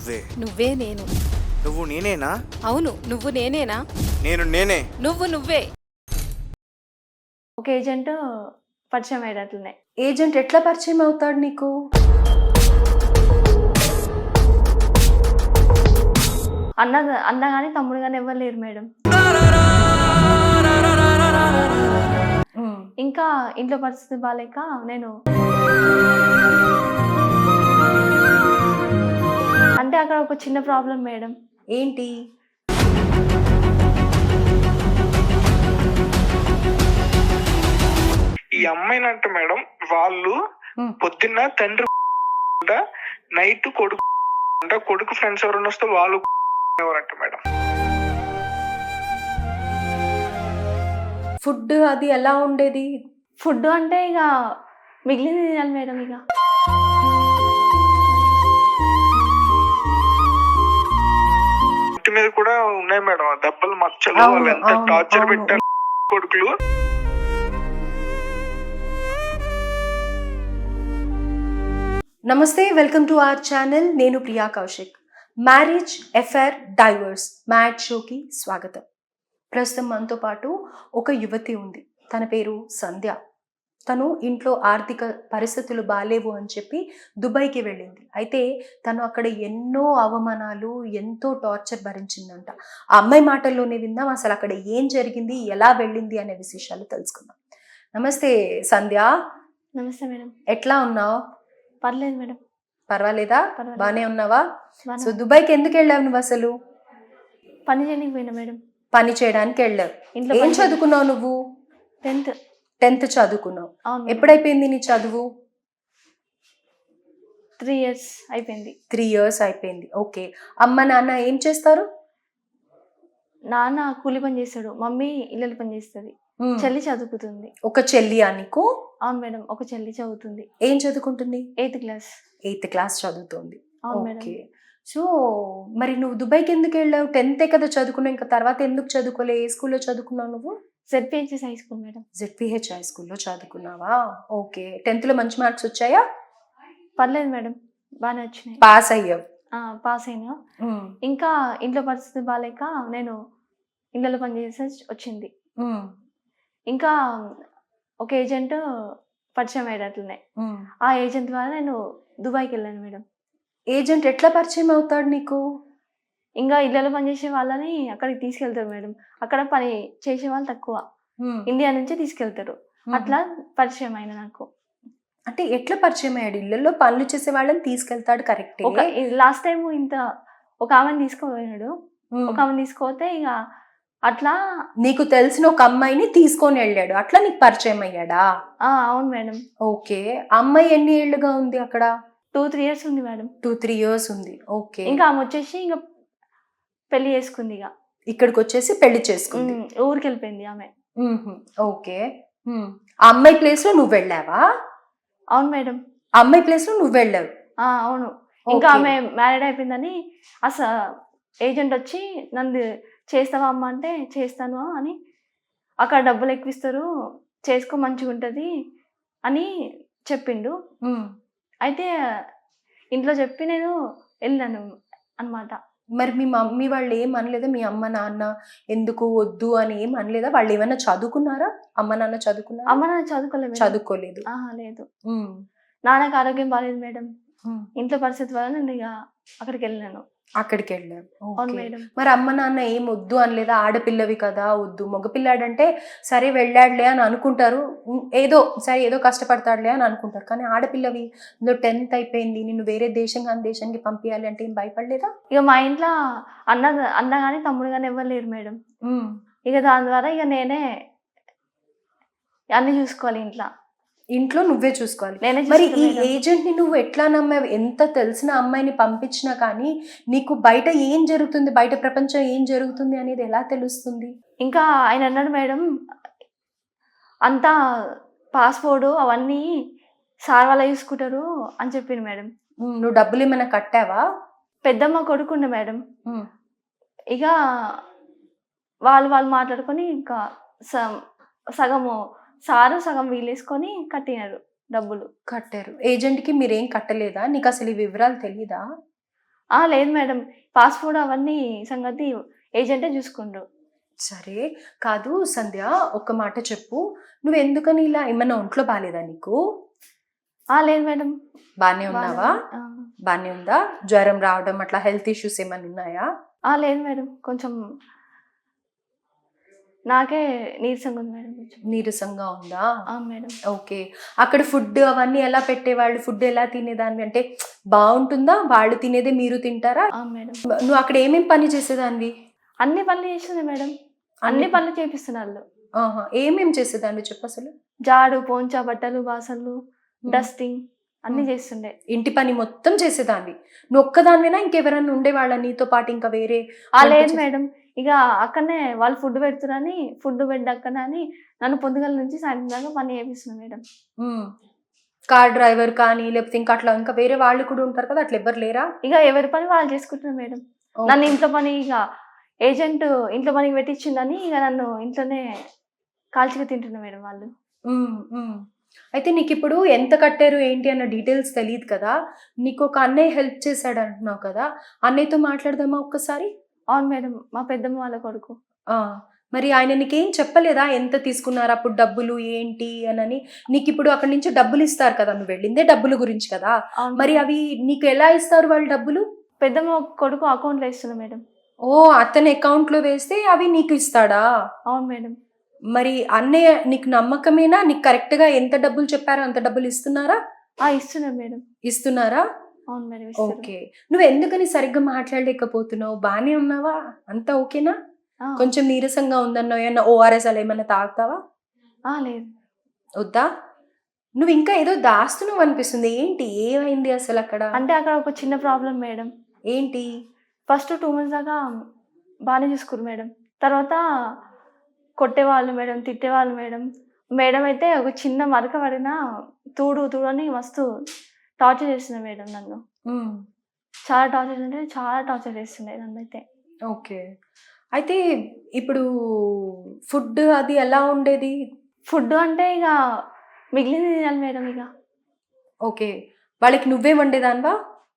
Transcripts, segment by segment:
నువ్వే. నువ్వే నేను. నువ్వు నేనేనా? అవును నువ్వు నేనేనా? నేను నేనే. నువ్వు నువ్వే. ఒక ఏజెంట్ పరిచయం అయ్యేటట్లున్నాయి. ఏజెంట్ ఎట్లా పరిచయం అవుతాడు నీకు? అన్న అన్న కానీ తమ్ముడు కానీ ఎవరు లేరు మేడం. ఇంకా ఇంట్లో పరిస్థితి బాగాలేక నేను అంటే అక్కడ ఒక చిన్న ప్రాబ్లం మేడం. ఏంటి? ఈ అమ్మాయినంట మేడం వాళ్ళు. పొద్దున్న తండ్రి నైట్ కొడుకు అంట కొడుకు ఫ్రెండ్స్ ఎవరైనా వస్తే వాళ్ళు ఎవరంట మేడం? ఫుడ్ అది ఎలా ఉండేది? ఫుడ్ అంటే ఇక మిగిలింది తినాలి మేడం ఇక. ఇంటి మీద కూడా ఉన్నాయి మేడం. ఆ దెబ్బలు మచ్చలు వాళ్ళు ఎంత టార్చర్. పెట్టారు కొడుకులు. నమస్తే వెల్కమ్ టు అవర్ ఛానల్. నేను Priya Kaushik. Marriage affair divorce. Mad షోకి స్వాగతం. ప్రస్తుతం మనతో పాటు ఒక యువతి ఉంది. తన పేరు సంధ్య. తను ఇంట్లో ఆర్థిక పరిస్థితులు బాలేవు అని చెప్పి దుబాయ్కి వెళ్ళింది. అయితే తను అక్కడ ఎన్నో అవమానాలు ఎంతో టార్చర్ భరించిందంట. ఆ అమ్మాయి మాటల్లోనే విందాం అసలు అక్కడ ఏం జరిగింది ఎలా వెళ్ళింది అనే విశేషాలు తెలుసుకుందాం. నమస్తే సంధ్య. నమస్తే మేడం. ఎట్లా ఉన్నావు? పర్లేదు మేడం. పర్వాలేదా. బానే ఉన్నావా? సో. దుబాయ్కి ఎందుకు వెళ్ళావు నువ్వు అసలు? పని చేయడానికి పోయినా మేడం. పని చేయడానికి వెళ్ళావు. ఇంట్లో ఏం చదువుకున్నావు నువ్వు? టెన్త్. టెన్త్ చదువుకున్నావు. ఎప్పుడైపోయింది నీ చదువు? త్రీ ఇయర్స్ అయిపోయింది. త్రీ ఇయర్స్ అయిపోయింది. ఓకే. అమ్మ నాన్న ఏం చేస్తారు? నాన్న కూలి పని చేస్తాడు. మమ్మీ ఇళ్ళ పని చేస్తుంది. చెల్లి చదువుకుతుంది ఒక చెల్లి నీకు? అవును మేడం ఒక చెల్లి చదువుతుంది. ఏం చదువుకుంటుంది? Eighth class. ఎయిత్ క్లాస్ చదువుతుంది. అవును మేడం. సో మరి నువ్వు దుబాయ్కి ఎందుకు వెళ్ళావు? టెన్తే కదా చదువుకున్నావు. ఇంకా తర్వాత ఎందుకు చదువుకోలే? ఏ స్కూల్లో చదువుకున్నావు నువ్వు? ZPHS high school madam ZPH high స్కూల్లో చదువుకున్నావా? ఓకే. టెన్త్లో మంచి మార్క్స్ వచ్చాయా? పర్లేదు మేడం బాగానే వచ్చినాయి. పాస్ అయ్యావు. పాస్ అయినా. ఇంకా ఇంట్లో పరిస్థితి బాగాలేక నేను ఇళ్ళలో పని చేసి వచ్చింది. ఇంకా ఒక ఏజెంట్ పరిచయం అయ్యేటట్లున్నాయి. మ్మ్. ఆ ఏజెంట్ ద్వారా నేను దుబాయ్కి వెళ్ళాను మేడం ఏజెంట్ ఎట్లా పరిచయం అవుతాడు నీకు? ఇంకా ఇళ్ళలో పనిచేసే వాళ్ళని అక్కడికి తీసుకెళ్తారు మేడం. అక్కడ పని చేసే వాళ్ళు తక్కువ. ఇండియా నుంచి తీసుకెళ్తారు. అట్లా పరిచయం అయిన నాకు. అంటే ఎట్లా పరిచయం అయ్యాడు? ఇళ్ళల్లో పనులు చేసే వాళ్ళని తీసుకెళ్తాడు కరెక్ట్. ఒక లాస్ట్ టైం ఇంత ఒక ఆమెను తీసుకుపోయినాడు. ఒక ఆమెను తీసుకుపోతే ఇక అట్లా నీకు తెలిసిన ఒక అమ్మాయిని తీసుకొని వెళ్ళాడు. అట్లా నీకు పరిచయం అయ్యాడా? ఆ, అవును మేడం. ఓకే. అమ్మాయి ఎన్ని ఏళ్ళుగా ఉంది అక్కడ? టూ త్రీ ఇయర్స్ ఉంది మేడం. టూ త్రీ ఇయర్స్ ఉంది. ఓకే. ఇంకా ఆమె వచ్చేసి ఇంకా పెళ్ళి చేసుకుంది ఇక ఇక్కడికి వచ్చేసి పెళ్ళి చేసుకుంది ఊరికి వెళ్ళిపోయింది ఆమె. ఓకే. ఆ అమ్మాయి ప్లేస్లో నువ్వు వెళ్ళావా అవును మేడం ఆ అమ్మాయి ప్లేస్లో నువ్వు వెళ్ళావు అవును ఇంకా. ఆమె మ్యారీడ్ అయిపోయిందని అసలు ఏజెంట్ వచ్చి నన్ను చేస్తావా అమ్మ అంటే చేస్తాను అని అక్కడ డబ్బులు ఎక్కువిస్తారు చేసుకో మంచిగా ఉంటుంది అని చెప్పిండు. అయితే ఇంట్లో చెప్పి నేను వెళ్ళాను అన్నమాట మరి మీ మమ్మీ వాళ్ళు ఏం అనలేదా? మీ అమ్మ నాన్న ఎందుకు వద్దు అని ఏం అనలేదా? వాళ్ళు ఏమైనా చదువుకున్నారా? అమ్మ నాన్న చదువుకున్నారా? అమ్మ నాన్న చదువుకోలేదు. చదువుకోలేదు లేదు. నాన్నకు ఆరోగ్యం బాగాలేదు మేడం. ఇంట్లో పరిస్థితి వల్ల నేను ఇక అక్కడికి వెళ్ళాను. అక్కడికి వెళ్ళాం మరి అమ్మ నాన్న ఏం వద్దు అనలేదా? ఆడపిల్లవి కదా వద్దు. మగపిల్లాడంటే సరే వెళ్ళాడులే అని అనుకుంటారు. ఏదో సరే ఏదో కష్టపడతాడులే అని అనుకుంటారు. కానీ ఆడపిల్లవి నువ్వు టెన్త్ అయిపోయింది నిన్ను వేరే దేశం కానీ దేశానికి పంపించాలి అంటే ఏం భయపడలేదా? ఇక మా ఇంట్లో అన్న అన్న కానీ తమ్ముడు కానీ ఎవరు లేరు మేడం. ఇక దాని ద్వారా ఇక నేనే అన్ని చూసుకోవాలి ఇంట్లో. ఇంట్లో నువ్వే చూసుకోవాలి. నేనే మరి ఈ. ఏజెంట్ని నువ్వు ఎట్లా నమ్మావు? ఎంత తెలిసిన అమ్మాయిని పంపించినా కానీ నీకు బయట ఏం జరుగుతుంది? బయట ప్రపంచం ఏం జరుగుతుంది అనేది ఎలా తెలుస్తుంది? ఇంకా ఆయన అన్నాడు మేడం అంతా పాస్పోర్ట్ అవన్నీ సార్ వాళ్ళ చూసుకుంటారు అని చెప్పిండు మేడం. నువ్వు డబ్బులు ఏమైనా కట్టావా? పెద్దమ్మ కొడుకుండే మేడం. ఇక వాళ్ళు వాళ్ళు మాట్లాడుకొని ఇంకా సగము సారు సగం వీలేసుకొని కట్టినారు డబ్బులు. కట్టారు. ఏజెంట్కి మీరేం కట్టలేదా? నీకు అసలు ఈ వివరాలు తెలియదా ఆ లేదు మేడం. పాస్పోర్ట్ అవన్నీ సంగతి ఏజెంటే చూసుకుండ్రు. సరే. కాదు సంధ్య ఒక్క మాట చెప్పు. నువ్వు ఎందుకని ఇలా ఏమన్నా ఒంట్లో బాగాలేదా నీకు? ఆ లేదు మేడం. బాగానే ఉన్నావా. బాగానే ఉందా. జ్వరం రావడం అట్లా హెల్త్ ఇష్యూస్ ఏమైనా ఉన్నాయా? ఆ లేదు మేడం. కొంచెం నాకే నీరసంగా ఉంది మేడం కొంచెం. నీరసంగా ఉందా? ఆ మేడం. ఓకే. అక్కడ ఫుడ్ అవన్నీ ఎలా పెట్టేవాళ్ళు? ఫుడ్ ఎలా తినేదాన్ని? అంటే బాగుంటుందా? వాళ్ళు తినేదే మీరు తింటారా? ఆ మేడం. నువ్వు అక్కడ ఏమేం పని చేసేదానివి? అన్ని పనులు చేస్తుంది మేడం. అన్ని పనులు చేపిస్తున్నారు ఆహా, ఏమేం చేసేదాన్ని చెప్పు అసలు? జాడు పోంచా బట్టలు బాసన్లు డస్టింగ్ అన్ని. చేస్తుండే. ఇంటి పని మొత్తం చేసేదాన్ని నువ్వు ఒక్కదానివేనా? ఇంకెవరన్నా ఉండేవాళ్ళ నీతో పాటు ఇంకా వేరే ఆ వంట లేదు మేడం. ఇక అక్కడనే వాళ్ళు ఫుడ్ పెడుతున్నారని ఫుడ్ పెట్టక్కనే అని నన్ను పొద్దుగల నుంచి సాయంత్రం దాకా పని చేపిస్తుంది మేడం. కార్ డ్రైవర్ కానీ లేకపోతే ఇంకా అట్లా ఇంకా వేరే వాళ్ళు కూడా ఉంటారు కదా అట్లా ఎవ్వరు లేరా? ఇక ఎవరి పని వాళ్ళు చేసుకుంటున్నారు మేడం. నన్ను ఇంట్లో పని ఇక ఏజెంట్ ఇంట్లో పనికి పెట్టించిందని ఇక నన్ను ఇంట్లోనే కాల్చిగా తింటున్నా మేడం వాళ్ళు. అయితే నీకు ఇప్పుడు ఎంత కట్టారు ఏంటి అన్న డీటెయిల్స్ తెలియదు కదా. నీకు ఒక అన్నయ్య హెల్ప్ చేశాడు అంటున్నావు కదా. అన్నయ్యతో మాట్లాడదామా ఒక్కసారి? అవును మేడం మా పెద్దమ్మ వాళ్ళ కొడుకు. ఆ, మరి ఆయన నీకేం చెప్పలేదా? ఎంత తీసుకున్నారు అప్పుడు డబ్బులు ఏంటి అనని? నీకు ఇప్పుడు అక్కడి నుంచి డబ్బులు ఇస్తారు కదా నువ్వు వెళ్ళిందే డబ్బుల గురించి కదా? అవును. మరి మేడం. అవి నీకు ఎలా ఇస్తారు వాళ్ళు డబ్బులు? పెద్దమ్మ కొడుకు అకౌంట్లో ఇస్తున్నా మేడం. ఓ అతని అకౌంట్లో వేస్తే అవి నీకు ఇస్తాడా? అవును మేడం. మరి అన్నయ్య నీకు నమ్మకమేనా? నీకు కరెక్ట్గా ఎంత డబ్బులు చెప్పారో అంత డబ్బులు ఇస్తున్నారా? ఆ ఇస్తున్నా మేడం. ఇస్తున్నారా? అవును మేడం. ఓకే. నువ్వు ఎందుకని సరిగ్గా మాట్లాడలేకపోతున్నావు? బానే ఉన్నావా? అంతా ఓకేనా? కొంచెం నీరసంగా ఉందన్నావు ఏమన్నా ఓఆర్ఎస్ అలా ఏమన్నా తాగుతావా? లేదు. వద్దా? నువ్వు ఇంకా ఏదో దాస్తున్నావు అనిపిస్తుంది. ఏంటి? ఏమైంది అసలు అక్కడ? అంటే అక్కడ ఒక చిన్న ప్రాబ్లం మేడం. ఏంటి? ఫస్ట్ టూ మంత్స్ దాకా బాగానే చూసుకురు మేడం. తర్వాత కొట్టేవాళ్ళు మేడం తిట్టేవాళ్ళు మేడం. మేడం అయితే ఒక చిన్న మరక పడినా తూడు తూడు అని మస్తు టార్చర్ చేస్తుంది మేడం నన్ను. చాలా టార్చర్ అంటే చాలా టార్చర్ చేస్తుండే నన్ను అయితే ఓకే. అయితే ఇప్పుడు ఫుడ్ అది ఎలా ఉండేది? ఫుడ్ అంటే ఇక మిగిలింది తినాలి మేడం ఇక. ఓకే. వాళ్ళకి నువ్వే వండేదానివా?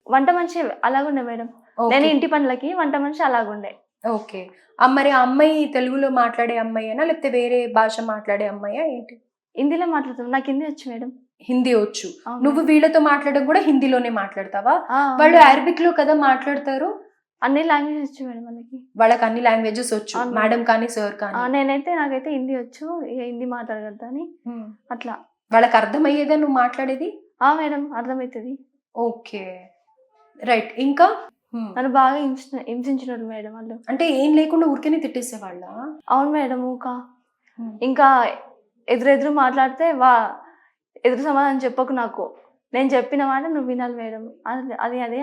వంట మనిషి అలాగుండే మేడం. నేను ఇంటి పనులకి వంట మనిషి అలాగుండే. ఓకే. మరి ఆ అమ్మాయి తెలుగులో మాట్లాడే అమ్మాయినా లేకపోతే వేరే భాష మాట్లాడే అమ్మాయా ఏంటి? హిందీలో మాట్లాడుతాం నాకు హిందీ వచ్చు మేడం. హిందీ వచ్చు. నువ్వు వీళ్ళతో మాట్లాడడం కూడా హిందీలోనే మాట్లాడతావా? వాళ్ళు. అరబిక్లో కదా మాట్లాడతారు? అన్ని లాంగ్వేజ్ వచ్చు మేడం వాళ్ళకి. వాళ్ళకి అన్ని లాంగ్వేజెస్ వచ్చు. మేడం కానీ సార్ కానీ. నేనైతే నాకైతే హిందీ వచ్చు. ఇక హిందీ మాట్లాడగలుగుతా అని ఉమ్. అట్లా. వాళ్ళకి అర్థమయ్యేదా నువ్వు మాట్లాడేది? ఆ మేడం అర్థమవుతుంది ఓకే. రైట్ ఇంకా? ఉమ్. నన్ను బాగా హింసించినారు మేడం వాళ్ళు. అంటే ఏం లేకుండా ఊరికేనే తిట్టేసేవాళ్ళ? అవును మేడం ఊక. ఇంకా ఎదురెదురు మాట్లాడితే వా ఎదురు సమాధానం చెప్పకు నాకు. నేను చెప్పిన మాట నువ్వు వినాలి మేడం. అది అది అది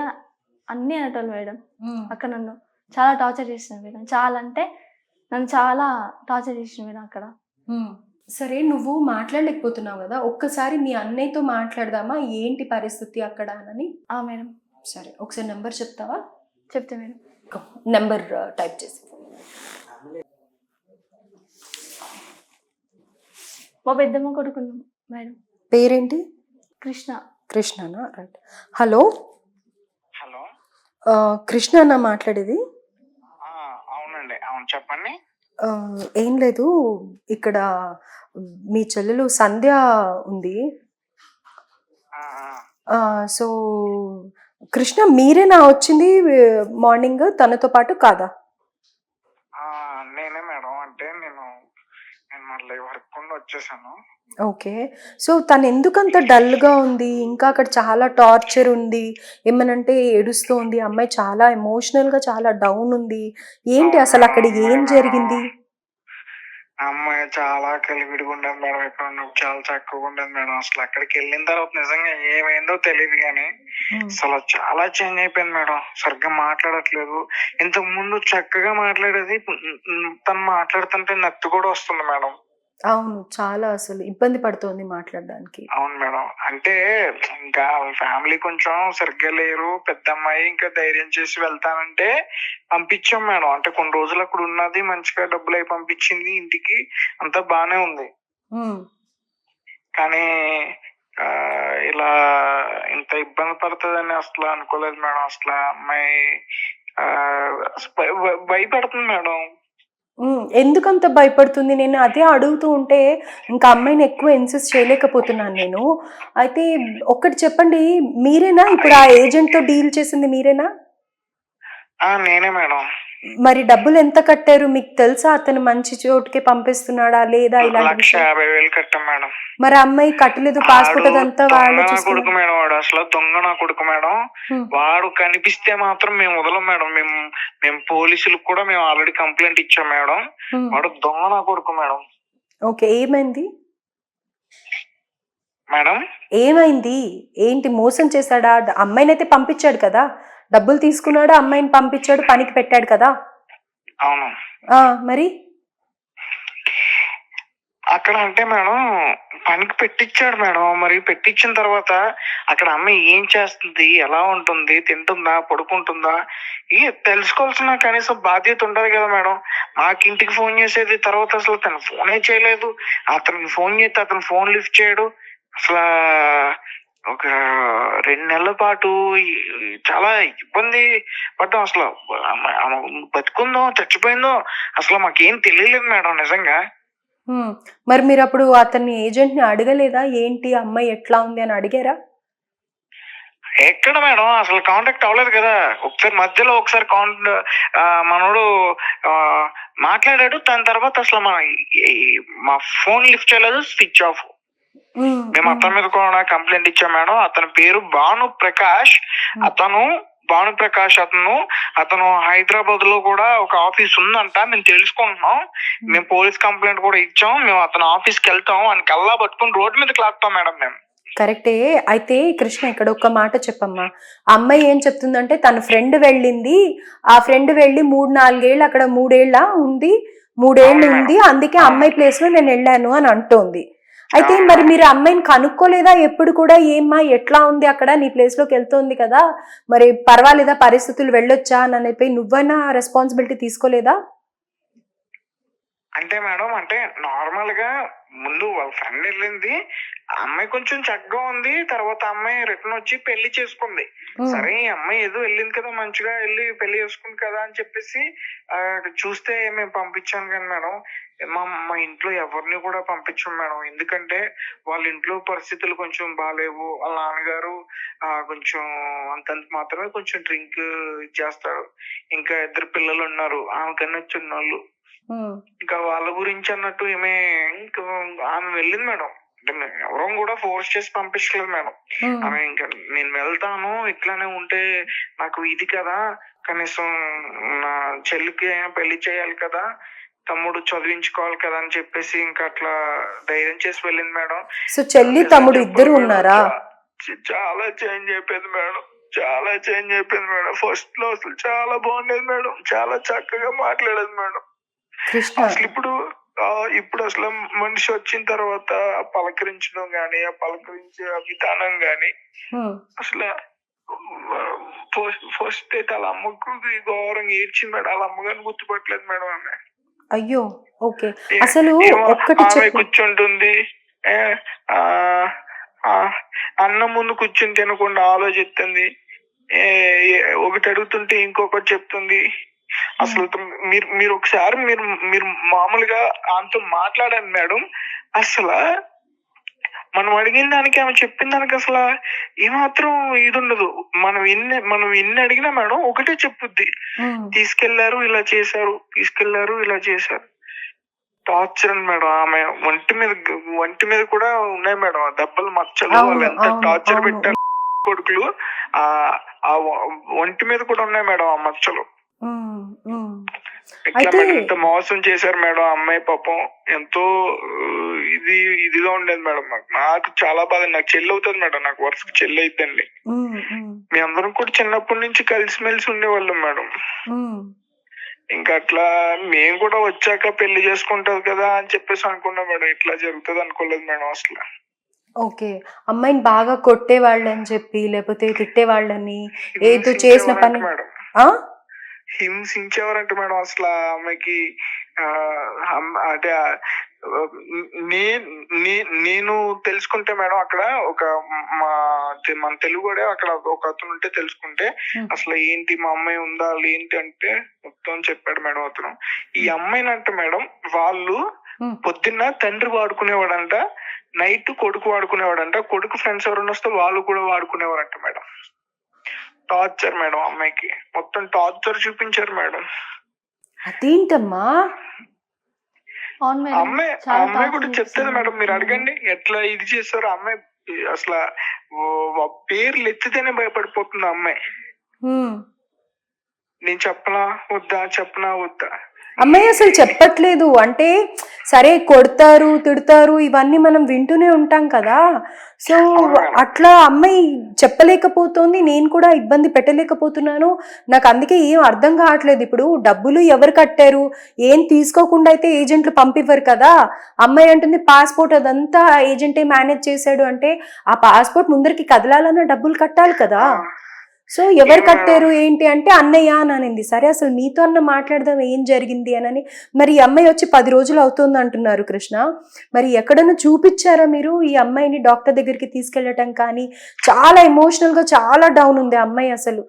అన్నీ అనేటోళ్ళు మేడం. అక్కడ నన్ను చాలా టార్చర్ చేసింది మేడం. చాలా అంటే నన్ను చాలా టార్చర్ చేసింది మేడం అక్కడ. సరే నువ్వు మాట్లాడలేకపోతున్నావు కదా ఒక్కసారి మీ అన్నయ్యతో మాట్లాడదామా? ఏంటి పరిస్థితి అక్కడ అని? ఆ మేడం. సరే ఒకసారి నెంబర్ చెప్తావా? చెప్తే మేడం. నెంబర్ టైప్ చేసి. మా పెద్దమ్మ కొడుకు మేడం. పేరేంటి? కృష్ణ. కృష్ణనా? రైట్. హలో? హలో? కృష్ణనా మాట్లాడేది? ఆ, అవునండి. అవును చెప్పండి. ఏం లేదు. ఇక్కడ మీ చెల్లెలు సంధ్య ఉంది. సో కృష్ణ మీరేనా వచ్చింది మార్నింగ్? తనతో పాటు కాదా? ఆ, నేనే మేడం. అంటే నేను నేను మళ్ళీ వర్క్ ఉండి వచ్చేసాను. ఓకే. సో తను ఎందుకంత డల్గా ఉంది? ఇంకా అక్కడ చాలా టార్చర్ ఉంది. ఏమనంటే ఏడుస్తూ ఉంది. అమ్మాయి చాలా ఎమోషనల్గా చాలా డౌన్ ఉంది. ఏంటి అసలు అక్కడ ఏం జరిగింది? అమ్మాయి చాలా కలివిడిగా ఉండదు మేడం. ఇక్కడ ఉన్నప్పుడు చాలా చక్కగా ఉండదు మేడం. అసలు అక్కడికి వెళ్ళిన తర్వాత నిజంగా ఏమైందో తెలియదు కానీ అసలు చాలా చేంజ్ అయిపోయింది మేడం. సరిగ్గా మాట్లాడట్లేదు. ఇంతకు ముందు చక్కగా మాట్లాడేది. తను మాట్లాడుతుంటే నత్తి కూడా వస్తుంది మేడం. అవును చాలా అసలు ఇబ్బంది పడుతోంది మాట్లాడడానికి. అవును మేడం. అంటే ఇంకా ఫ్యామిలీ కొంచెం సరిగ్గా లేరు. పెద్ద అమ్మాయి ఇంకా ధైర్యం చేసి వెళ్తానంటే పంపించాం మేడం. అంటే కొన్ని రోజులు అక్కడ ఉన్నది మంచిగా డబ్బులు అయి పంపించింది ఇంటికి అంతా బానే ఉంది. కానీ ఇలా ఇంత ఇబ్బంది పడుతుందని అసలు అనుకోలేదు మేడం. అసలు అమ్మాయి భయపడుతుంది మేడం. ఎందుకంత భయపడుతుంది? నేను అదే అడుగుతూ ఉంటే ఇంకా అమ్మాయిని ఎక్కువ ఇన్సిస్ట్ చేయలేకపోతున్నాను నేను. అయితే ఒక్కటి చెప్పండి మీరేనా? ఇప్పుడు ఆ ఏజెంట్తో డీల్ చేసింది మీరేనా? నేనే మేడం. మరి డబ్బులు ఎంత కట్టారు? మీకు తెలుసా? అతను మంచి చోటుకి పంపిస్తున్నాడా? లేదా? ఇలాంటి లక్ష? యాభై వేలు కట్టాం మేడం. మరి అమ్మాయి కట్టలేదు పాస్పోర్ట్ వాడు అదంతా వాళ్ళే కొడుకు మేడం వాడు. అసలు దొంగ నా కొడుకు మేడం. వాడు కనిపిస్తే మాత్రం మేము వదలం మేడం. మేము మేము పోలీసులకు కూడా మేము ఆల్రెడీ కంప్లైంట్ ఇచ్చాం మేడం. వాడు దొంగ నా కొడుకు మేడం. ఓకే ఏమైంది? మేడం? ఏమైంది? ఏంటి? మోసం చేశాడా? అమ్మాయినైతే పంపించాడు కదా. డబ్బులు తీసుకున్నాడు అమ్మాయిని పంపించాడు పనికి పెట్టాడు కదా? అవును. మరి? అక్కడ అంటే మేడం పనికి పెట్టించాడు మేడం. మరి పెట్టించిన తర్వాత అక్కడ అమ్మాయి ఏం చేస్తుంది ఎలా ఉంటుంది తింటుందా పడుకుంటుందా? ఈ తెలుసుకోవాల్సిన కనీసం బాధ్యత ఉండదు కదా మేడం. మాకు ఇంటికి ఫోన్ చేసేది తర్వాత అసలు తను ఫోనే చేయలేదు. అతనికి ఫోన్ చేస్తే అతను ఫోన్ లిఫ్ట్ చేయడు. అసలు ఒక రెండు నెలల పాటు చాలా ఇబ్బంది పడ్డాం అసలు. బతుకుందో చచ్చిపోయిందో అసలు మాకేం తెలియలేదు మేడం నిజంగా. మరి మీరు అప్పుడు అతన్ని ఏజెంట్ని అడగలేదా? ఏంటి? అమ్మాయి ఎట్లా ఉంది అని అడిగారా? ఎక్కడ మేడం? అసలు కాంటాక్ట్ అవ్వలేదు కదా. ఒకసారి మధ్యలో ఒకసారి కాంట మనోడు మాట్లాడాడు. దాని తర్వాత అసలు మా మా ఫోన్ లిఫ్ట్ చేయలేదు స్విచ్ ఆఫ్. మేము అతని మీద కూడా కంప్లైంట్ ఇచ్చాం మేడం. అతని పేరు భాను ప్రకాష్. అతను భాను ప్రకాష్ అతను అతను హైదరాబాద్లో కూడా ఒక ఆఫీస్ ఉందంట. మేము తెలుసుకుంటున్నాం. మేము పోలీస్ కంప్లైంట్ కూడా ఇచ్చాం. మేము అతను ఆఫీస్కి వెళ్తాం. అని కల్లా పట్టుకుని రోడ్డు మీదకి లాగుతాం మేడం మేము. కరెక్టే. అయితే కృష్ణ ఇక్కడ ఒక్క మాట చెప్పమ్మా. అమ్మాయి ఏం చెప్తుందంటే తన ఫ్రెండ్ వెళ్ళింది. ఆ ఫ్రెండ్ వెళ్ళి మూడు నాలుగేళ్ళు అక్కడ మూడేళ్ళ ఉంది. మూడేళ్ళు ఉంది. అందుకే అమ్మాయి ప్లేస్లో నేను వెళ్ళాను అని అంటోంది. అయితే. మరి మీరు అమ్మాయిని కనుక్కోలేదా? ఎప్పుడు కూడా ఏమ్మా ఎట్లా ఉంది అక్కడ? నీ ప్లేస్లోకి వెళ్తోంది కదా. మరి పర్వాలేదా? పరిస్థితులు వెళ్ళొచ్చా? అని అయిపోయి నువ్వైనా రెస్పాన్సిబిలిటీ తీసుకోలేదా? అంటే మేడం అంటే నార్మల్గా ముందు వాళ్ళ ఫ్రెండ్ వెళ్ళింది. అమ్మాయి కొంచెం చక్కగా ఉంది. తర్వాత అమ్మాయి రిటర్న్ వచ్చి పెళ్ళి చేసుకుంది. సరే ఈ అమ్మాయి ఏదో వెళ్ళింది కదా మంచిగా వెళ్ళి పెళ్ళి చేసుకుంది కదా అని చెప్పేసి చూస్తే మేము పంపించాను కానీ మేడం మా మా ఇంట్లో ఎవరిని కూడా పంపించాం మేడం. ఎందుకంటే వాళ్ళ ఇంట్లో పరిస్థితులు కొంచెం బాగాలేవు వాళ్ళ నాన్నగారు ఆ, కొంచెం అంతంత మాత్రమే కొంచెం డ్రింక్ చేస్తారు. ఇంకా ఇద్దరు పిల్లలు ఉన్నారు. ఆమెకన్నా చిన్నోళ్ళు. ఇంకా వాళ్ళ గురించి అన్నట్టు ఏమే ఇంకా ఆమె వెళ్ళింది మేడం. ఎవరూ కూడా ఫోర్స్ చేసి పంపించలేదు మేడం. ఆమె ఇంకా నేను వెళ్తాను ఇట్లానే ఉంటే నాకు ఇది కదా. కనీసం నా చెల్లికి అయినా పెళ్ళి చేయాలి కదా. తమ్ముడు చదివించుకోవాలి కదా అని చెప్పేసి ఇంకా అట్లా ధైర్యం చేసి వెళ్ళింది మేడం. సో చెల్లి తమ్ముడు ఇద్దరు ఉన్నారా? చాలా చేంజ్ అయిపోయింది మేడం. చాలా చేంజ్ అయిపోయింది మేడం. ఫస్ట్లో అసలు చాలా బాగుండేది మేడం. చాలా చక్కగా మాట్లాడేది మేడం. అసలు ఇప్పుడు ఇప్పుడు అసలు మనిషి వచ్చిన తర్వాత పలకరించడం గాని ఆ పలకరించే విధానం గాని అసలు ఫస్ట్ ఫస్ట్ అయితే వాళ్ళ అమ్మకు ఘోరంగా ఏడ్చింది మేడం. వాళ్ళ అమ్మగారిని గుర్తుపట్టలేదు మేడం ఆమె. అయ్యో ఓకే. అసలు ఒక్కటి కూర్చుంటుంది. ఏ, ఆ, ఆ, అన్నం ముందు కూర్చుని తినకుండా ఆలోచిస్తుంది. ఒకటి అడుగుతుంటే ఇంకొకటి చెప్తుంది. అసలు మీరు మీరు ఒకసారి మీరు మీరు మామూలుగా ఆమెతో మాట్లాడండి మేడం. అసలు మనం అడిగిన దానికి ఆమె చెప్పిన దానికి అసలు ఏమాత్రం ఇది ఉండదు. మనం ఎన్ని మనం ఎన్ని అడిగినా మేడం ఒకటే చెప్పుద్ది. తీసుకెళ్ళారు ఇలా చేశారు తీసుకెళ్ళారు ఇలా చేశారు. టార్చర్ అని మేడం ఆమె. ఒంటి మీద ఒంటి మీద కూడా ఉన్నాయి మేడం. ఆ దెబ్బలు మచ్చలు వాళ్ళు ఎంత టార్చర్. పెట్టారు. కొడుకులు ఆ ఒంటి మీద కూడా ఉన్నాయి మేడం ఆ మచ్చలు. అయితే- మోసం చేశారు మేడం అమ్మాయి పాపం? ఎంతో ఇది ఇదిగా ఉండేది మేడం నాకు నాకు చాలా బాధ నాకు చెల్లి అవుతుంది మేడం. నాకు వరుసకు చెల్లి అయిద్దండి. మీ అందరం కూడా చిన్నప్పటి నుంచి కలిసిమెలిసి ఉండేవాళ్ళం మేడం. ఇంకా అట్లా మేము కూడా వచ్చాక పెళ్ళి చేసుకుంటది కదా అని చెప్పేసి అనుకున్నాం మేడం. ఇట్లా జరుగుతుంది అనుకోలేదు మేడం అసలు. ఓకే. అమ్మాయిని బాగా కొట్టేవాళ్ళని చెప్పి లేకపోతే తిట్టేవాళ్ళని ఏదో చేసిన పని మేడం. హింసించేవారంట మేడం అసలు ఆ ఆమెకి అంటే నేను తెలుసుకుంటే మేడం అక్కడ ఒక మా మన తెలుగు కూడా అక్కడ ఒక అతను ఉంటే తెలుసుకుంటే. అసలు ఏంటి మా అమ్మాయి ఉందా ఏంటి అంటే మొత్తం చెప్పాడు మేడం అతను ఈ అమ్మాయిని అంటే మేడం వాళ్ళు. పొద్దున్న తండ్రి వాడుకునేవాడంట నైట్ కొడుకు వాడుకునేవాడంట కొడుకు ఫ్రెండ్స్ ఎవరైనా వస్తే వాళ్ళు కూడా వాడుకునేవారంట మేడం టార్చర్ మేడం అమ్మాయికి. మొత్తం టార్చర్ చూపించారు మేడం. అదేంటమ్మా? అమ్మాయి అమ్మాయి కూడా చేస్తున్నారు. మేడం మీరు అడగండి ఎట్లా ఇది చేస్తారు అమ్మాయి అసలు పేర్లు ఎత్తితేనే భయపడిపోతుంది ఆ అమ్మాయి హ్మ్. నేను చెప్పనా వద్దా చెప్పనా వద్దా? అమ్మాయి అసలు చెప్పట్లేదు. అంటే సరే కొడతారు తిడతారు ఇవన్నీ మనం వింటూనే ఉంటాం కదా. సో అట్లా అమ్మాయి చెప్పలేకపోతుంది. నేను కూడా ఇబ్బంది పెట్టలేకపోతున్నాను. నాకు అందుకే ఏం అర్థం కావట్లేదు. ఇప్పుడు డబ్బులు ఎవరు కట్టారు? ఏం తీసుకోకుండా అయితే ఏజెంట్లు పంపివ్వరు కదా. అమ్మాయి అంటుంది పాస్పోర్ట్ అదంతా ఏజెంటే మేనేజ్ చేశాడు. అంటే ఆ పాస్పోర్ట్ ముందరికి కదలాలన్న డబ్బులు కట్టాలి కదా. సో ఎవరు కట్టారు ఏంటి అంటే అన్నయ్య అని అనింది. సరే అసలు మీతో అన్న మాట్లాడదాం ఏం జరిగింది అనని మరి ఈ అమ్మాయి వచ్చి పది రోజులు అవుతుంది అంటున్నారు కృష్ణ. మరి ఎక్కడన్నా చూపించారా మీరు ఈ అమ్మాయిని డాక్టర్ దగ్గరికి తీసుకెళ్ళటం కానీ? చాలా ఎమోషనల్గా చాలా డౌన్ ఉంది ఆ అమ్మాయి అసలు.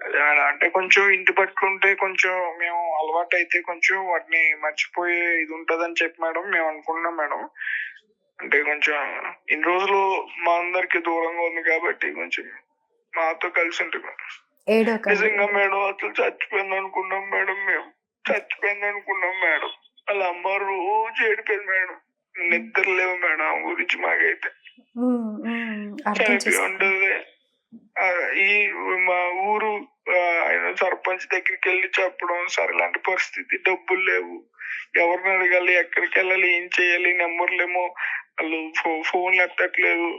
అంటే కొంచెం ఇంటి పట్టుకుంటే కొంచెం మేము అలవాటు అయితే కొంచెం వాటిని మర్చిపోయే ఇది ఉంటదని చెప్పి మేడం మేము అనుకున్నాం మేడం. అంటే కొంచెం ఇన్ని రోజులు మా అందరికి దూరంగా ఉంది కాబట్టి కొంచెం మాతో కలిసి ఉంటుంది ఏడోక నిజంగా మేడం అసలు చచ్చిపోయింది అనుకున్నాం మేడం మేము. చచ్చిపోయింది అనుకున్నాం మేడం. వాళ్ళ అమ్మ రోజు ఏడిపోయింది మేడం. నిద్ర లేవు మేడం ఆమె గురించి మాకైతే. చనిపోయి ఉండదు. ఆ, ఈ మా ఊరు ఆ, ఆయన సర్పంచ్ దగ్గరికి వెళ్ళి చెప్పడం సరే ఇలాంటి పరిస్థితి డబ్బులు లేవు. ఎవరిని అడగాలి ఎక్కడికి వెళ్ళాలి ఏం చేయాలి నెంబర్లేమో ఫోన్ ఎత్తట్లేదు.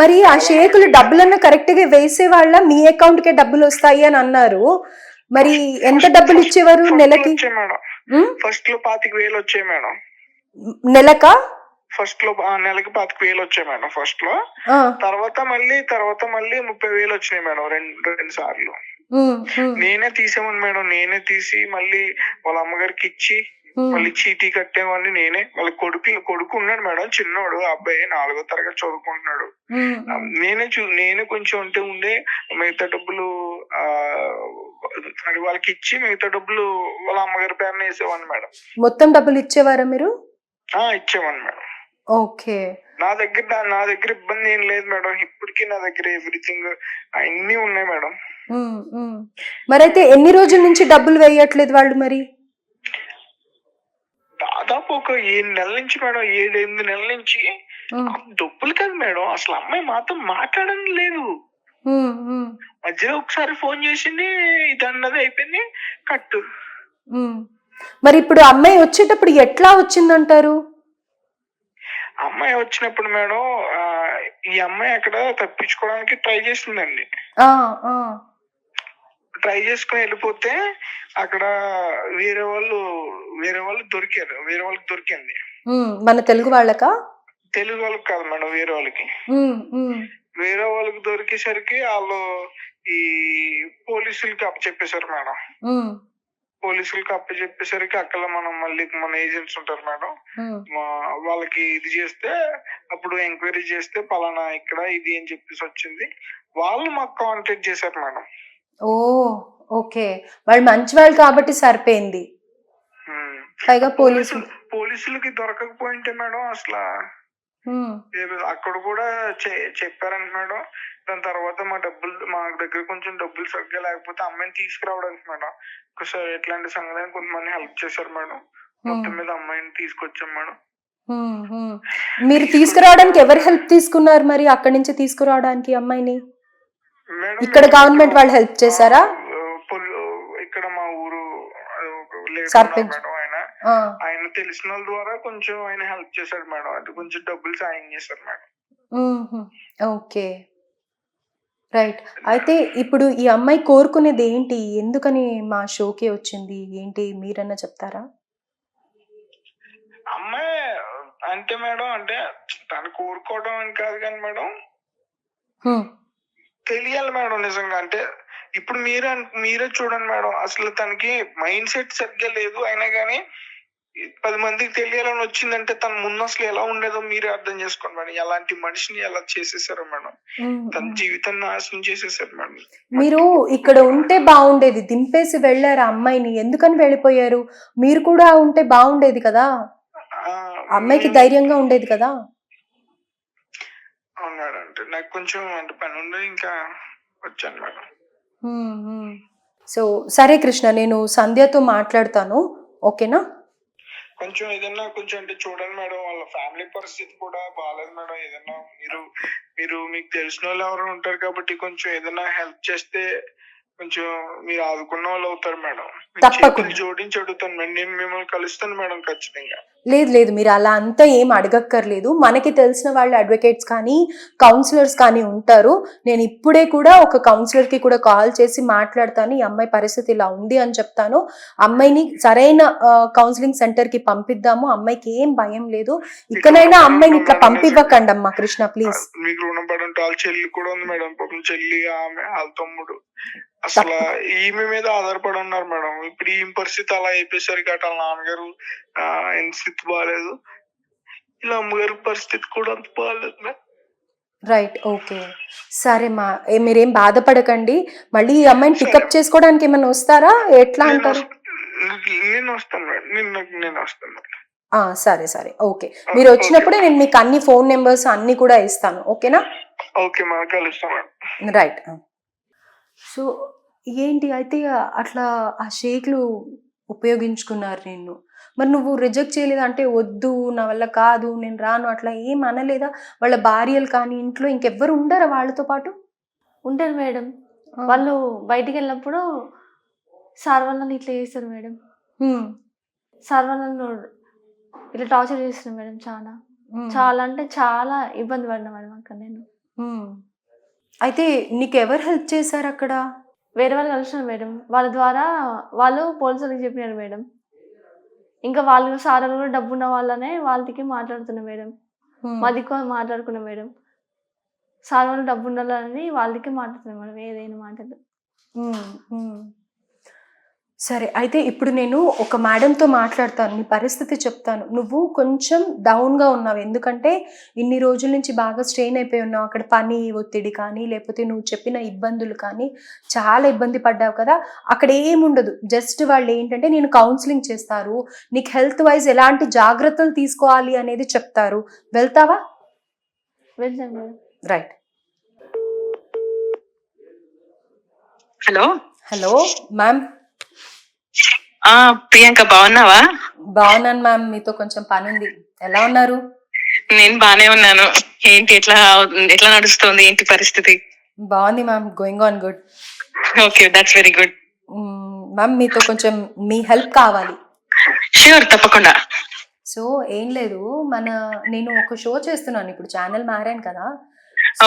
మరి ఆ షేకులు డబ్బులన్నా కరెక్ట్గా వేసే వాళ్ళ మీ అకౌంట్ కే డబ్బులు వస్తాయి అని అన్నారు. మరి ఎంత డబ్బులు ఇచ్చేవారు నెలకి? ఫస్ట్లో పాతిక వేలు వచ్చాయి మేడం. నెలకా? ఫస్ట్లో నెలకి పాతిక వేలు వచ్చాయి మేడం ఫస్ట్లో. తర్వాత మళ్ళీ తర్వాత మళ్ళీ ముప్పై వేలు వచ్చినాయి మేడం రెండు రెండు సార్లు. నేనే తీసామని మేడం నేనే తీసి మళ్ళీ వాళ్ళ అమ్మగారికి ఇచ్చి మళ్ళీ చీటీ కట్టేవాడిని నేనే. వాళ్ళ కొడుకు కొడుకు ఉన్నాడు మేడం చిన్నోడు. అబ్బాయి నాలుగో తరగతి చదువుకుంటున్నాడు. నేనే చూ నేనే కొంచెం ఉంటే ఉండే మిగతా డబ్బులు ఆ వాళ్ళకి ఇచ్చి మిగతా డబ్బులు వాళ్ళ అమ్మగారి పేరున వేసేవాడిని మేడం. మొత్తం డబ్బులు ఇచ్చేవారా మీరు? ఆ ఇచ్చేవాడిని మేడం. ఓకే. నా దగ్గర నా- దగ్గర ఇబ్బంది ఏం లేదు మేడం. ఇప్పటికీ నా దగ్గర ఎవ్రీథింగ్ అన్ని ఉన్నాయి మేడం. మరైతే ఎన్ని రోజుల నుంచి డబ్బులు వేయట్లేదు వాళ్ళు మరి? దాదాపు ఒక ఏడు నెలల నుంచి మేడం ఏడు ఎనిమిది నెలల నుంచి డబ్బులు కాదు మేడం. అసలు అమ్మాయి మాతో మాట్లాడడం లేదు. మధ్యలో ఒకసారి ఫోన్ చేసింది ఇది అన్నది అయిపోయింది కట్టు. మరి ఇప్పుడు అమ్మాయి వచ్చేటప్పుడు ఎట్లా వచ్చిందంటారు? అమ్మాయి వచ్చినప్పుడు మేడం ఈ అమ్మాయి అక్కడ తప్పించుకోవడానికి ట్రై చేసిందండి. ట్రై చేసుకుని వెళ్ళిపోతే అక్కడ వేరే వాళ్ళు వేరే వాళ్ళు దొరికారు వేరే వాళ్ళకి దొరికింది. మన తెలుగు వాళ్ళకా? తెలుగు వాళ్ళకి కాదు మేడం వేరే వాళ్ళకి. వేరే వాళ్ళకి దొరికేసరికి వాళ్ళు ఈ పోలీసులకి అప్పచెప్పేశారు మేడం. పోలీసులకి అప్పచెప్పేసరికి అక్కడ మనం మళ్ళీ మన ఏజెంట్స్ ఉంటారు మేడం. వాళ్ళకి ఇది చేస్తే అప్పుడు ఎంక్వైరీ చేస్తే పలానా ఇక్కడ ఇది అని చెప్పేసి వచ్చింది. వాళ్ళు మాకు కాంటాక్ట్ చేశారు మేడం. ఓ ఓకే. వాళ్ళు మంచి వాళ్ళు కాబట్టి సరిపోయింది. పైగా పోలీసులు పోలీసులు పోలీసులకి దొరకకపోయింటే మేడం అసలు. అక్కడ కూడా చెప్పారంట మేడం. దాని తర్వాత మా డబ్బులు మా దగ్గర కొంచెం డబ్బులు సరిగ్గా లేకపోతే అమ్మాయిని తీసుకురావడానికి మేడం. ఒకసారి ఎట్లాంటి సంగతి కొంతమంది హెల్ప్ చేశారు మేడం. మొత్తం మీద అమ్మాయిని తీసుకొచ్చాం మేడం. మీరు తీసుకురావడానికి ఎవరు హెల్ప్ తీసుకున్నారు మరి? అక్కడి నుంచి తీసుకురావడానికి అమ్మాయిని? ఇక్కడ గవర్నమెంట్ వాళ్ళు హెల్ప్ చేశారా? ఇక్కడ మా ఊరు సర్పంచ్. ఆయన తెలిసిన వాళ్ళ ద్వారా కొంచెం ఆయన హెల్ప్ చేశాడు మేడం. అంటే కొంచెం డబ్బులు సాయం చేశారు మేడం. ఓకే. రైట్. అయితే ఇప్పుడు ఈ అమ్మాయి కోరుకునేది ఏంటి ఎందుకని మా షోకి వచ్చింది? ఏంటి? మీరన్నా చెప్తారా? అమ్మాయి అంటే మేడం అంటే తను కోరుకోవడం అని కాదు కానీ మేడం తెలియాలి మేడం నిజంగా. అంటే ఇప్పుడు మీరే మీరే చూడండి మేడం. అసలు తనకి మైండ్ సెట్ సరిగ్గా లేదు అయినా కానీ పది మందికి తెలియాలని వచ్చిందంటే తన ముందు అసలు ఎలా ఉండేదో మీరే అర్థం చేసుకోండి మేడం. ఎలాంటి మనిషిని ఎలా చేసేసారో మేడం. తన జీవితాన్ని నాశనం చేసేసారు మేడం. మీరు ఇక్కడ ఉంటే బాగుండేది దింపేసి వెళ్ళారు ఆ అమ్మాయిని. ఎందుకని వెళ్ళిపోయారు? మీరు కూడా ఉంటే బాగుండేది కదా. అమ్మాయికి ధైర్యంగా ఉండేది కదా. అవును మేడం అంటే నాకు కొంచెం అంటే పని ఉండి ఇంకా వచ్చాను మేడం. సో సరే కృష్ణ నేను సంధ్యతో మాట్లాడతాను. ఓకేనా? కొంచెం ఏదన్నా కొంచెం అంటే చూడండి మేడం వాళ్ళ ఫ్యామిలీ పరిస్థితి కూడా బాగాలేదు మేడం. ఏదన్నా మీరు మీరు మీకు తెలిసిన వాళ్ళు ఎవరు ఉంటారు కాబట్టి కొంచెం ఏదన్నా హెల్ప్ చేస్తే కొంచెం మీరు ఆదుకున్న వాళ్ళు అవుతారు మేడం. తప్పకుండా. జోడించి అడుగుతాను మేడం. నేను మిమ్మల్ని కలుస్తాను మేడం ఖచ్చితంగా. లేదు లేదు మీరు అలా అంతా ఏం అడగక్కర్లేదు. మనకి తెలిసిన వాళ్ళు అడ్వకేట్స్ కానీ కౌన్సిలర్స్ కానీ ఉంటారు. నేను ఇప్పుడే కూడా ఒక కౌన్సిలర్కి కూడా కాల్ చేసి మాట్లాడతాను. ఈ అమ్మాయి పరిస్థితి ఇలా ఉంది అని చెప్తాను. అమ్మాయిని సరైన కౌన్సిలింగ్ సెంటర్కి పంపిద్దాము. అమ్మాయికి ఏం భయం లేదు. ఇకనైనా అమ్మాయిని ఇట్లా పంపివ్వకండి అమ్మా కృష్ణ ప్లీజ్ మీకు రుణపడి చెల్లి కూడా ఉంది మేడం. చెల్లి ఆమె వాళ్ళ తమ్ముడు. అసలు ఈమె మీద ఆధారపడి ఉన్నారు మేడం. ఇప్పుడు ఈ పరిస్థితి అలా అయిపోయేసరికి అటు వాళ్ళ నాన్నగారు ఆయన స్థితి బాగాలేదు ఇలా అమ్మగారి పరిస్థితి కూడా అంత బాగాలేదు మేడం రైట్ ఓకే. సరే మా మీరేం బాధపడకండి. మళ్ళీ ఈ అమ్మాయిని పికప్ చేసుకోవడానికి ఏమైనా వస్తారా? ఎట్లా అంటారు? నేను వస్తాను నేను వస్తాను సరే సరే. ఓకే. మీరు వచ్చినప్పుడే నేను మీకు అన్ని ఫోన్ నెంబర్స్ అన్ని కూడా ఇస్తాను. ఓకేనా? ఓకే రైట్ సో ఏంటి అయితే అట్లా ఆ షేక్లు ఉపయోగించుకున్నారు నిన్ను? మరి నువ్వు రిజెక్ట్ చేయలేదా? అంటే వద్దు నా వల్ల కాదు నేను రాను అట్లా ఏం అనలేదా? వాళ్ళ భార్యలు కానీ ఇంట్లో ఇంకెవ్వరు ఉండరా వాళ్ళతో పాటు? ఉంటారు మేడం. వాళ్ళు బయటికి వెళ్ళినప్పుడు సార్ వాళ్ళని ఇట్లా చేస్తారు మేడం. సార్ వాళ్ళను ఇట్లా టార్చర్ చేస్తున్నారు మేడం చాలా. చాలా అంటే చాలా ఇబ్బంది పడినా మేడం అక్కడ నేను. అయితే నీకు ఎవరు హెల్ప్ చేశారు అక్కడ? వేరే వాళ్ళు కలిసిన మేడం. వాళ్ళ ద్వారా వాళ్ళు పోలీసులకు చెప్పినారు మేడం. ఇంకా వాళ్ళు సార్ వాళ్ళు కూడా డబ్బు ఉన్న వాళ్ళనే వాళ్ళకి మాట్లాడుతున్నారు మేడం. హ్మ్. మాది మాట్లాడుకున్నాం మేడం. సార్ వాళ్ళు డబ్బు ఉండాలని వాళ్ళకి మాట్లాడుతున్నాం మేడం. ఏదైనా మాటలు మ్మ్, మ్మ్. సరే అయితే ఇప్పుడు నేను ఒక మేడంతో మాట్లాడతాను నీ పరిస్థితి చెప్తాను. నువ్వు కొంచెం డౌన్గా ఉన్నావు. ఎందుకంటే ఇన్ని రోజుల నుంచి బాగా స్ట్రెయిన్ అయిపోయి ఉన్నావు. అక్కడ పని ఒత్తిడి కానీ లేకపోతే నువ్వు చెప్పిన ఇబ్బందులు కానీ చాలా ఇబ్బంది పడ్డావు కదా. అక్కడ ఏముండదు. జస్ట్ వాళ్ళు ఏంటంటే నేను కౌన్సిలింగ్ చేస్తారు. నీకు హెల్త్ వైజ్ ఎలాంటి జాగ్రత్తలు తీసుకోవాలి అనేది చెప్తారు. వెళ్తావా? వెళ్తాం madam. Right. Hello? Hello ma'am. ఆ ప్రియాంక బాగున్నావా? బాగున్నాను మ్యామ్ మీతో కొంచెం పని ఉంది ఎలా ఉన్నారు? నేను బానే ఉన్నాను. ఏంటి ఎట్లా ఎట్లా నడుస్తుంది ఏంటి పరిస్థితి? బాగుంది ma'am going on good. Okay that's very good ma'am మీతో కొంచెం మీ హెల్ప్ కావాలి. ష్యూర్ తప్పకుండా. సో ఏం లేదు మన నేను ఒక షో చేస్తున్నాను. ఇప్పుడు ఛానల్ మారాను కదా.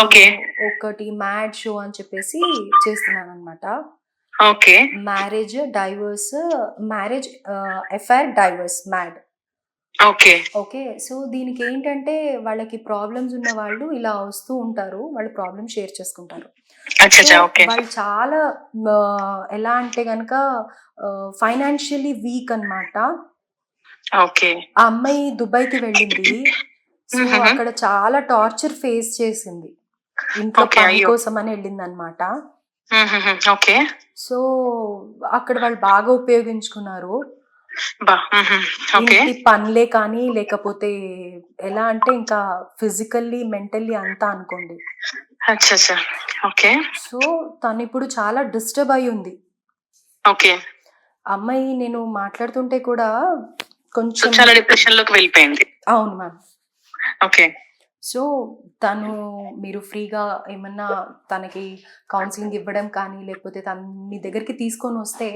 Okay. ఒకటి మ్యాడ్ షో అని చెప్పేసి చేస్తున్నాను అనమాట okay. Marriage divorce marriage FIR divorce mad okay. Okay. So దీనికి ఏంటంటే వాళ్ళకి ప్రాబ్లమ్స్ ఉన్న వాళ్ళు ఇలా వస్తూ ఉంటారు. వాళ్ళ ప్రాబ్లమ్ షేర్ చేసుకుంటారు. వాళ్ళు చాలా ఎలా అంటే గనక ఫైనాన్షియలీ వీక్ అన్నమాట. ఓకే. ఆ అమ్మాయి దుబాయ్కి వెళ్ళింది. సో. అక్కడ చాలా టార్చర్ ఫేస్ చేసింది. ఇంట్లో పని. కోసం అని వెళ్ళింది అనమాట ఓకే. సో అక్కడ వాళ్ళు బాగా ఉపయోగించుకున్నారు. పనులే కానీ లేకపోతే ఎలా అంటే ఇంకా ఫిజికల్లీ మెంటల్లీ అంతా అనుకోండి. ఓకే. సో తను ఇప్పుడు చాలా డిస్టర్బ్ అయి ఉంది ఓకే. అమ్మాయి నేను మాట్లాడుతుంటే కూడా కొంచెం చాలా డిప్రెషన్లోకి వెళ్ళిపోయింది. అవును మ్యామ్. ఓకే. సో తను మీరు ఫ్రీగా ఏమన్నా తనకి కౌన్సిలింగ్ ఇవ్వడం కానీ లేకపోతే తను మీ దగ్గరికి తీసుకొని వస్తే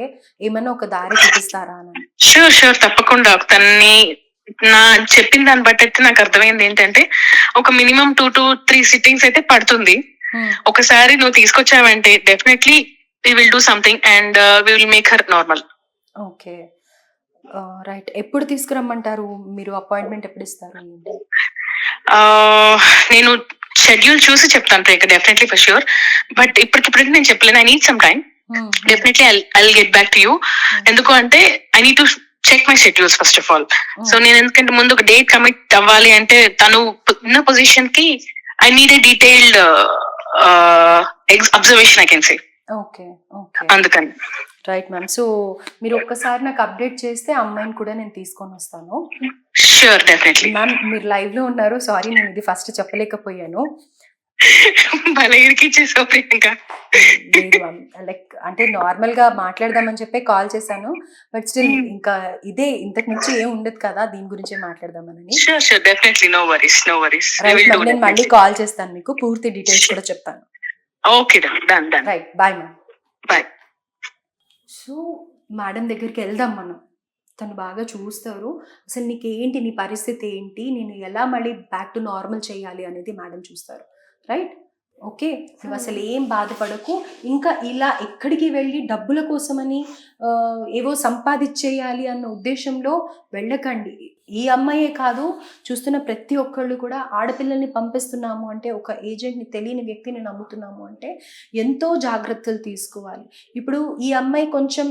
ఏమన్నా ఒక దారి చూపిస్తారా అని? షూర్ షూర్ తప్పకుండా. తన్ని నా చెప్పిన దాన్ని బట్టి అయితే నాకు అర్థమైంది ఏంటంటే ఒక minimum two to three sittings అయితే పడుతుంది. ఒకసారి నువ్వు తీసుకొచ్చావంటే definitely we will do something and we will make her normal okay. Right. ఎప్పుడు తీసుకురమ్మంటారు? మీరు అపాయింట్మెంట్ ఎప్పుడు ఇస్తారు? నేను షెడ్యూల్ చూసి చెప్తాను Priyanka definitely for sure but ఇప్పటికిప్పుడైతే నేను చెప్పలేను I need some time definitely I get back to you ఎందుకు అంటే I need to check my schedules first of all so నేను ఎందుకంటే ముందు ఒక డేట్ కమిట్ అవ్వాలి అంటే తను ఉన్న పొజిషన్కి I need a detailed observation I can say అందుకని. రైట్ మ్యామ్ సో మీరు ఒక్కసారి నాకు అప్డేట్ చేస్తే అమ్మాయిని కూడా నేను తీసుకొని వస్తాను. షూర్ డెఫినెట్లీ మ్యామ్ మీరు లైవ్లో ఉన్నారు. సారీ నేను ఇది ఫస్ట్ చెప్పలేకపోయాను. భలే ఇరికిచ్చేసావు ప్రియాంక. లేదు మ్యామ్ లైక్ అంటే నార్మల్గా మాట్లాడదామని చెప్పి కాల్ చేశాను. But still Hmm. ఇంకా ఇదే ఇంతకు మించి ఏం ఉండదు కదా దీని గురించే మాట్లాడదామని sure sure definitely no worries no worries నేను మళ్ళీ కాల్ చేస్తాను మీకు. పూర్తి డీటెయిల్స్ కూడా చెప్తాను. Okay done done right bye ma'am bye so madam దగ్గరికి వెళ్దాం మనం. తను బాగా చూస్తారు. అసలు నీకు ఏంటి నీ పరిస్థితి ఏంటి? నేను ఎలా మళ్ళీ బ్యాక్ టు నార్మల్ చేయాలి అనేది మేడం చూస్తారు. రైట్? ఓకే? నువ్వు అసలు ఏం బాధపడకు. ఇంకా ఇలా ఎక్కడికి వెళ్ళి డబ్బుల కోసమని ఏవో సంపాదించేయాలి అన్న ఉద్దేశంలో వెళ్ళకండి. ఈ అమ్మాయే కాదు చూస్తున్న ప్రతి ఒక్కళ్ళు కూడా ఆడపిల్లల్ని పంపిస్తున్నాము అంటే ఒక ఏజెంట్ని తెలియని వ్యక్తిని నమ్ముతున్నాము అంటే ఎంతో జాగ్రత్తలు తీసుకోవాలి. ఇప్పుడు ఈ అమ్మాయి కొంచెం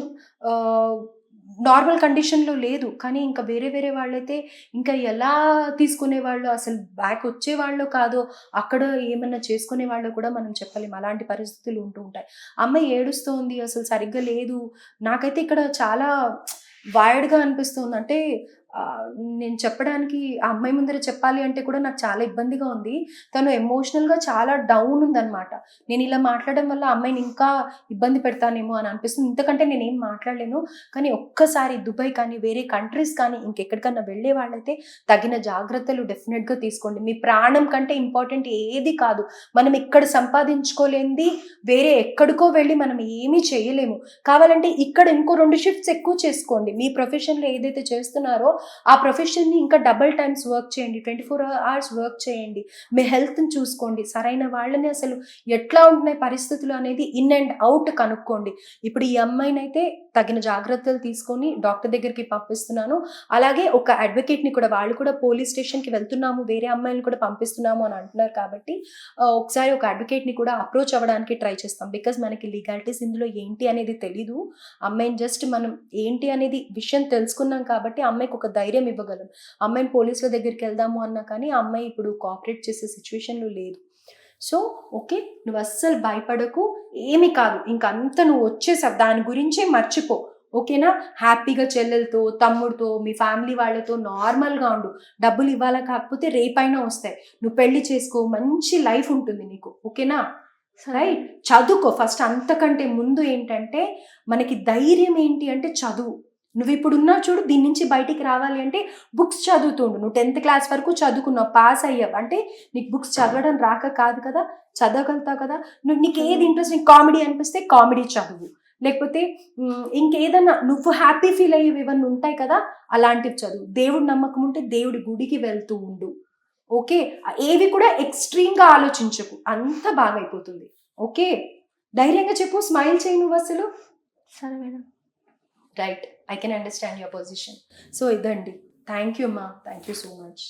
నార్మల్ కండిషన్లో లేదు కానీ ఇంకా వేరే వేరే వాళ్ళైతే ఇంకా ఎలా తీసుకునే వాళ్ళు అసలు బ్యాక్ వచ్చే వాళ్ళు కాదో అక్కడ ఏమన్నా చేసుకునే వాళ్ళు కూడా మనం చెప్పలేము. అలాంటి పరిస్థితులు ఉంటూ ఉంటాయి. అమ్మాయి ఏడుస్తోంది అసలు సరిగ్గా లేదు. నాకైతే ఇక్కడ చాలా వైడ్గా అనిపిస్తుంది. అంటే నేను చెప్పడానికి ఆ అమ్మాయి ముందర చెప్పాలి అంటే కూడా నాకు చాలా ఇబ్బందిగా ఉంది. తను ఎమోషనల్గా చాలా డౌన్ ఉందన్నమాట. నేను ఇలా మాట్లాడడం వల్ల అమ్మాయిని ఇంకా ఇబ్బంది పెడతానేమో అని అనిపిస్తుంది. ఇంతకంటే నేను ఏం మాట్లాడలేను. కానీ ఒక్కసారి దుబాయ్ కానీ వేరే కంట్రీస్ కానీ ఇంకెక్కడికన్నా వెళ్ళే వాళ్ళైతే తగిన జాగ్రత్తలు డెఫినెట్గా తీసుకోండి. మీ ప్రాణం కంటే ఇంపార్టెంట్ ఏది కాదు. మనం ఇక్కడ సంపాదించుకోలేంది వేరే ఎక్కడికో వెళ్ళి మనం ఏమీ చేయలేము. కావాలంటే ఇక్కడ ఇంకో రెండు షిఫ్ట్స్ ఎక్కువ చేసుకోండి. మీ ప్రొఫెషన్లో ఏదైతే చేస్తున్నారో ఆ ప్రొఫెషన్ని ఇంకా డబల్ టైమ్స్ వర్క్ చేయండి ట్వంటీ ఫోర్ అవర్స్ వర్క్ చేయండి. మీ హెల్త్ని చూసుకోండి. సరైన వాళ్ళని అసలు ఎట్లా ఉంటున్నాయి పరిస్థితులు అనేది ఇన్ అండ్ అవుట్ కనుక్కోండి. ఇప్పుడు ఈ అమ్మాయిని అయితే తగిన జాగ్రత్తలు తీసుకొని డాక్టర్ దగ్గరికి పంపిస్తున్నాను. అలాగే ఒక అడ్వకేట్ని కూడా వాళ్ళు కూడా పోలీస్ స్టేషన్కి వెళ్తున్నాము వేరే అమ్మాయిని కూడా పంపిస్తున్నాము అని అంటున్నారు కాబట్టి ఒకసారి ఒక అడ్వకేట్ని కూడా అప్రోచ్ అవ్వడానికి ట్రై చేస్తాం. బికాజ్ మనకి లీగాలిటీస్ ఇందులో ఏంటి అనేది తెలీదు. అమ్మాయిని జస్ట్ మనం ఏంటి అనేది విషయం తెలుసుకున్నాం కాబట్టి అమ్మాయికి ఒక ధైర్యం ఇవ్వగలం. అమ్మాయిని పోలీసుల దగ్గరికి వెళ్దాము అన్నా కానీ ఆ అమ్మాయి ఇప్పుడు కోఆపరేట్ చేసే సిచ్యువేషన్లో లేదు. సో ఓకే నువ్వు అస్సలు భయపడకు ఏమి కాదు. ఇంకంత నువ్వు వచ్చేసావు. దాని గురించే మర్చిపో. ఓకేనా? హ్యాపీగా చెల్లెలతో తమ్ముడితో మీ ఫ్యామిలీ వాళ్ళతో నార్మల్గా ఉండు. డబ్బులు ఇవ్వాలా కాకపోతే రేపైనా వస్తాయి. నువ్వు పెళ్ళి చేసుకో మంచి లైఫ్ ఉంటుంది నీకు. ఓకేనా? రైట్ చదువుకో. ఫస్ట్ అంతకంటే ముందు ఏంటంటే మనకి ధైర్యం ఏంటి అంటే చదువు. నువ్వు ఇప్పుడు ఉన్నావు చూడు దీని నుంచి బయటికి రావాలి అంటే బుక్స్ చదువుతుండు. నువ్వు టెన్త్ క్లాస్ వరకు చదువుకున్నావు పాస్ అయ్యావు. అంటే నీకు బుక్స్ చదవడం రాక కాదు కదా చదవగలుగుతావు కదా. నువ్వు నీకు ఏది ఇంట్రెస్ట్ నీకు కామెడీ అనిపిస్తే కామెడీ చదువు. లేకపోతే ఇంకేదన్నా నువ్వు హ్యాపీ ఫీల్ అయ్యేవి ఏమన్నా ఉంటాయి కదా అలాంటివి చదువు. దేవుడి నమ్మకం ఉంటే దేవుడి గుడికి వెళ్తూ ఉండు. ఓకే? ఏవి కూడా ఎక్స్ట్రీమ్గా ఆలోచించకు. అంత బాగా అయిపోతుంది ఓకే? ధైర్యంగా చెప్పు స్మైల్ చేయి నువ్వు అసలు. సరే madam. Right I can understand your position so ఇదండి. థ్యాంక్ యూ అమ్మా థ్యాంక్ యూ సో మచ్